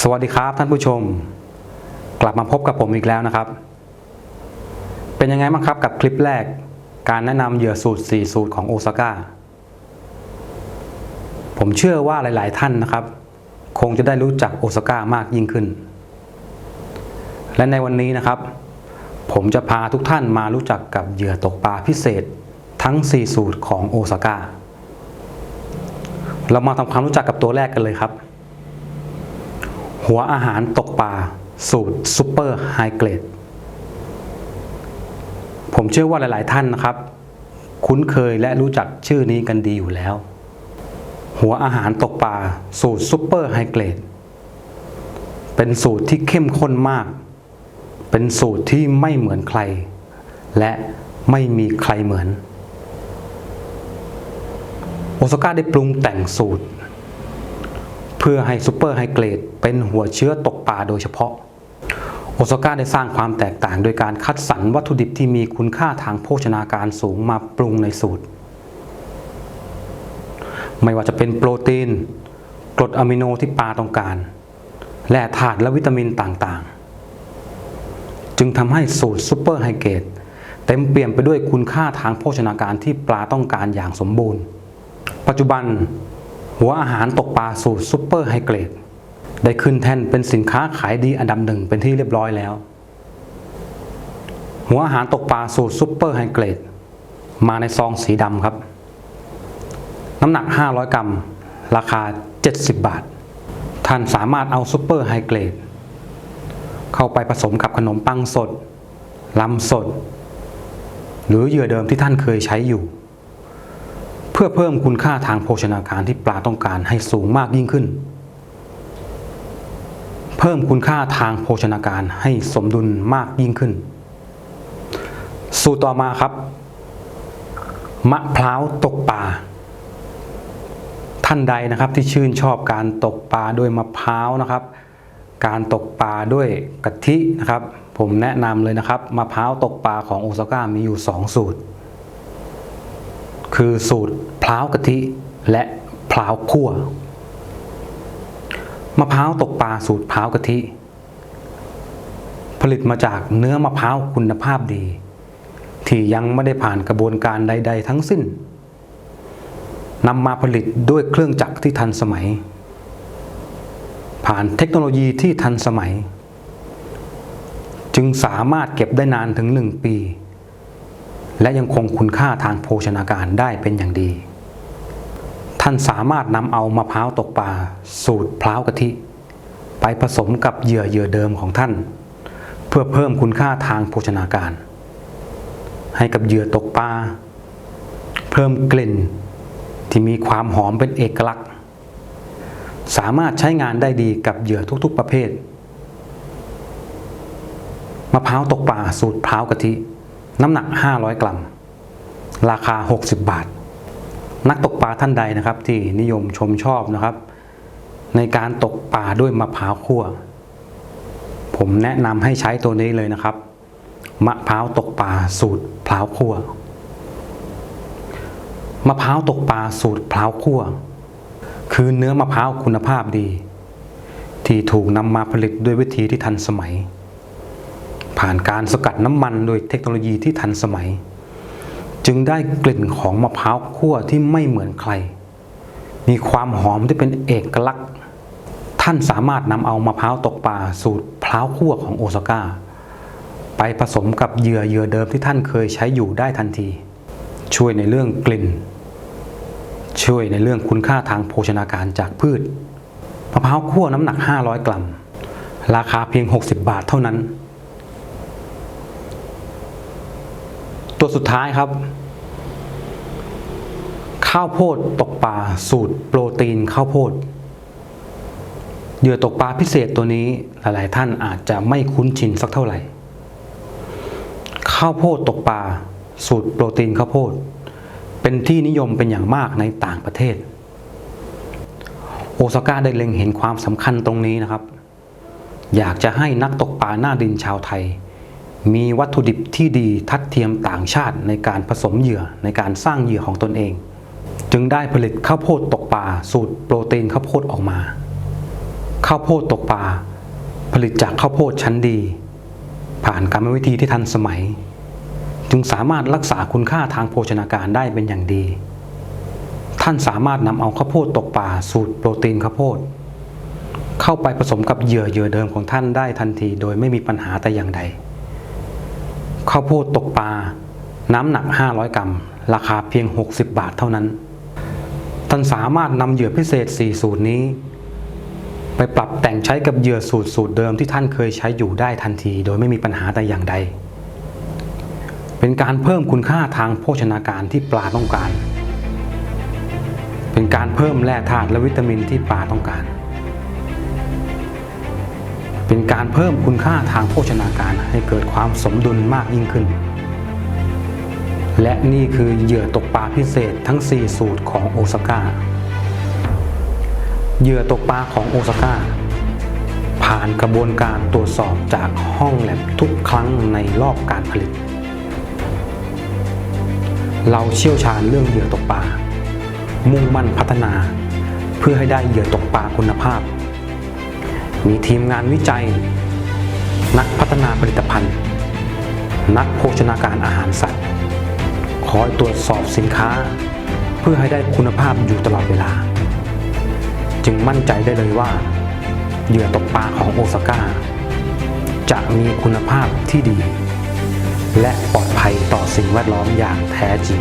สวัสดีครับท่านผู้ชม กลับมาพบกับผมอีกแล้วนะครับ เป็นยังไงบ้างครับกับคลิปแรก การแนะนำเหยื่อสูตร 4 สูตรของโอซาก้าผมเชื่อว่าหลาย ๆ ท่านนะครับ คงจะได้รู้จักโอซาก้ามากยิ่งขึ้น และในวันนี้นะครับ ผมจะพาทุกท่านมารู้จักกับเหยื่อตกปลาพิเศษทั้ง 4 สูตรของโอซาก้าเรามาทำความรู้จักกับตัวแรกกันเลยครับ หัวอาหารตกปลาสูตรซูเปอร์ไฮเกรด ผมเชื่อว่าหลาย ๆ ท่านนะครับ คุ้นเคยและรู้จักชื่อนี้กันดีอยู่แล้ว หัวอาหารตกปลาสูตรซูเปอร์ไฮเกรด เป็นสูตรที่เข้มข้นมาก เป็นสูตรที่ไม่เหมือนใคร และไม่มีใครเหมือน โอซาก้าได้ปรุงแต่งสูตร เพื่อให้ซูเปอร์ไฮเกรด เป็นหัวเชื้อตกปลาโดยเฉพาะ โอซาก้าได้สร้างความแตกต่างโดยการคัดสรรวัตถุดิบที่มีคุณค่าทางโภชนาการสูงมาปรุงในสูตร ไม่ว่าจะเป็นโปรตีน กรดอะมิโนที่ปลาต้องการ และธาตุและวิตามินต่างๆ จึงทำให้สูตรซูเปอร์ไฮเกรดเต็มเปี่ยมไปด้วยคุณค่าทางโภชนาการที่ปลาต้องการอย่างสมบูรณ์ ปัจจุบันหัวอาหารตกปลาสูตรซูเปอร์ไฮเกรด ได้ขึ้นแท่นเป็นสินค้าขายดีอันดับหนึ่งเป็นที่เรียบร้อยแล้ว หัวอาหารตกปลาสูตรซูเปอร์ไฮเกรด มาในซองสีดำครับ น้ำหนัก 500 กรัม ราคา 70 บาท ท่านสามารถเอาซูเปอร์ไฮเกรด เข้าไปผสมกับขนมปังสดลำสด หรือเหยื่อเดิมที่ท่านเคยใช้อยู่ เพื่อเพิ่มคุณค่าทางโภชนาการที่ปลาต้องการให้สูงมากยิ่งขึ้น เพิ่มคุณค่าทางโภชนาการให้สมดุลมากยิ่งขึ้น สูตรต่อมาครับ มะพร้าวตกปลาท่านใดนะครับที่ชื่นชอบการตกปลาด้วยมะพร้าวนะครับ การตกปลาด้วยกะทินะครับ ผมแนะนำเลยนะครับมะพร้าวตกปลาของโอซาก้ามีอยู่ 2 สูตร คือสูตรพร้าวกะทิและพร้าวคั่ว มะพร้าวตกปลาสูตรพร้าวกะทิ ผลิตมาจากเนื้อมะพร้าวคุณภาพดี ที่ยังไม่ได้ผ่านกระบวนการใด ๆ ทั้งสิ้นนำมาผลิตด้วยเครื่องจักรที่ทันสมัย ผ่านเทคโนโลยีที่ทันสมัย จึงสามารถเก็บได้นานถึง1ปี และยังคงคุณค่าทางโภชนาการได้เป็นอย่างดี ท่านสามารถนำเอามะพร้าวตกปลาสูตรพร้าวกะทิ ไปผสมกับเหยื่อเหยื่อเดิมของท่าน เพื่อเพิ่มคุณค่าทางโภชนาการ ให้กับเหยื่อตกปลาเพิ่มกลิ่นที่มีความหอมเป็นเอกลักษณ์ สามารถใช้งานได้ดีกับเหยื่อทุกๆประเภทมะพร้าวตกปลาสูตรพร้าวกะทิ น้ำหนัก 500 กรัม ราคา 60 บาท นักตกปลาท่านใดนะครับ ที่นิยมชมชอบนะครับ ในการตกปลาด้วยมะพร้าวคั่ว ผมแนะนำให้ใช้ตัวนี้เลยนะครับ มะพร้าวตกปลาสูตรพร้าวคั่วมะพร้าวตกปลาสูตรพร้าวคั่ว คือเนื้อมะพร้าวคุณภาพดี ที่ถูกนำมาผลิตด้วยวิธีที่ทันสมัย ผ่านการสกัดน้ำมันโดยเทคโนโลยีที่ทันสมัย จึงได้กลิ่นของมะพร้าวคั่วที่ไม่เหมือนใคร มีความหอมที่เป็นเอกลักษณ์ ท่านสามารถนำเอามะพร้าวตกปลาสูตรพร้าวคั่วของโอซาก้า ไปผสมกับเหยื่อเหยื่อเดิมที่ท่านเคยใช้อยู่ได้ทันที ช่วยในเรื่องกลิ่น ช่วยในเรื่องคุณค่าทางโภชนาการจากพืชมะพร้าวคั่วน้ำหนัก 500 กรัม ราคาเพียง 60 บาทเท่านั้น ตัวสุดท้ายครับ ข้าวโพดตกปลาสูตรโปรตีนข้าวโพดเหยื่อตกปลาพิเศษตัวนี้หลาย ๆ ท่านอาจจะไม่คุ้นชินสักเท่าไหร่ ข้าวโพดตกปลาสูตรโปรตีนข้าวโพด เป็นที่นิยมเป็นอย่างมากในต่างประเทศ โอซาก้าได้เล็งเห็นความสำคัญตรงนี้นะครับ อยากจะให้นักตกปลาหน้าดินชาวไทย มีวัตถุดิบที่ดีทัดเทียมต่างชาติในการผสมเหยื่อในการสร้างเหยื่อของตนเอง จึงได้ผลิตข้าวโพดตกปลาสูตรโปรตีนข้าวโพดออกมา ข้าวโพดตกปลาผลิตจากข้าวโพดชั้นดี ผ่านกรรมวิธีที่ทันสมัย จึงสามารถรักษาคุณค่าทางโภชนาการได้เป็นอย่างดี ท่านสามารถนำเอาข้าวโพดตกปลาสูตรโปรตีนข้าวโพดเข้าไปผสมกับเหยื่อเหยื่อเดิมของท่านได้ทันทีโดยไม่มีปัญหาแต่อย่างใดข้าวโพดตกปลา น้ำหนัก 500 กรัม ราคาเพียง 60 บาทเท่านั้น ท่านสามารถนำเหยื่อพิเศษ 4 สูตรนี้ ไปปรับแต่งใช้กับเหยื่อสูตรสูตรเดิมที่ท่านเคยใช้อยู่ได้ทันที โดยไม่มีปัญหาแต่อย่างใด เป็นการเพิ่มคุณค่าทางโภชนาการที่ปลาต้องการ เป็นการเพิ่มแร่ธาตุและวิตามินที่ปลาต้องการ เป็นการเพิ่มคุณค่าทางโภชนาการให้เกิดความสมดุลมากยิ่งขึ้น และนี่คือเหยื่อตกปลาพิเศษทั้ง 4 สูตรของโอซาก้า เหยื่อตกปลาของโอซาก้า ผ่านกระบวนการตรวจสอบจากห้องแลบทุกครั้งในรอบการผลิต เราเชี่ยวชาญเรื่องเหยื่อตกปลา มุ่งมั่นพัฒนา เพื่อให้ได้เหยื่อตกปลาคุณภาพ มีทีมงานวิจัย นักพัฒนาผลิตภัณฑ์ นักโภชนาการอาหารสัตว์ คอยตรวจสอบสินค้า เพื่อให้ได้คุณภาพอยู่ตลอดเวลา จึงมั่นใจได้เลยว่า เหยื่อตกปลาของโอซาก้า จะมีคุณภาพที่ดี และปลอดภัยต่อสิ่งแวดล้อมอย่างแท้จริง